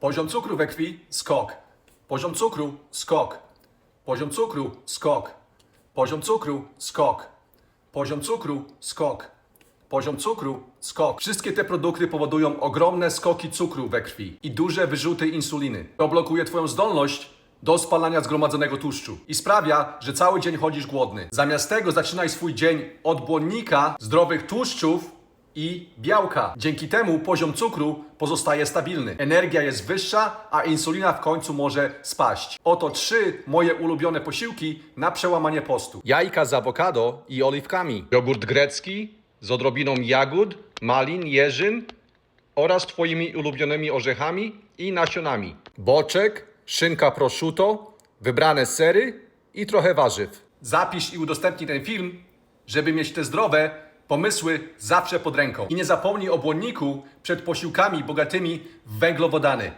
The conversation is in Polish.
Poziom cukru we krwi skok. Poziom cukru skok. Poziom cukru skok. Poziom cukru skok. Poziom cukru skok. Poziom cukru skok. Wszystkie te produkty powodują ogromne skoki cukru we krwi i duże wyrzuty insuliny. To blokuje Twoją zdolność do spalania zgromadzonego tłuszczu i sprawia, że cały dzień chodzisz głodny. Zamiast tego zaczynaj swój dzień od błonnika zdrowych tłuszczów i białka. Dzięki temu poziom cukru pozostaje stabilny. Energia jest wyższa, a insulina w końcu może spaść. Oto trzy moje ulubione posiłki na przełamanie postu. Jajka z awokado i oliwkami. Jogurt grecki z odrobiną jagód, malin, jeżyn oraz Twoimi ulubionymi orzechami i nasionami. Boczek, szynka prosciutto, wybrane sery i trochę warzyw. Zapisz i udostępnij ten film, żeby mieć te zdrowe pomysły zawsze pod ręką. I nie zapomnij o błonniku przed posiłkami bogatymi w węglowodany.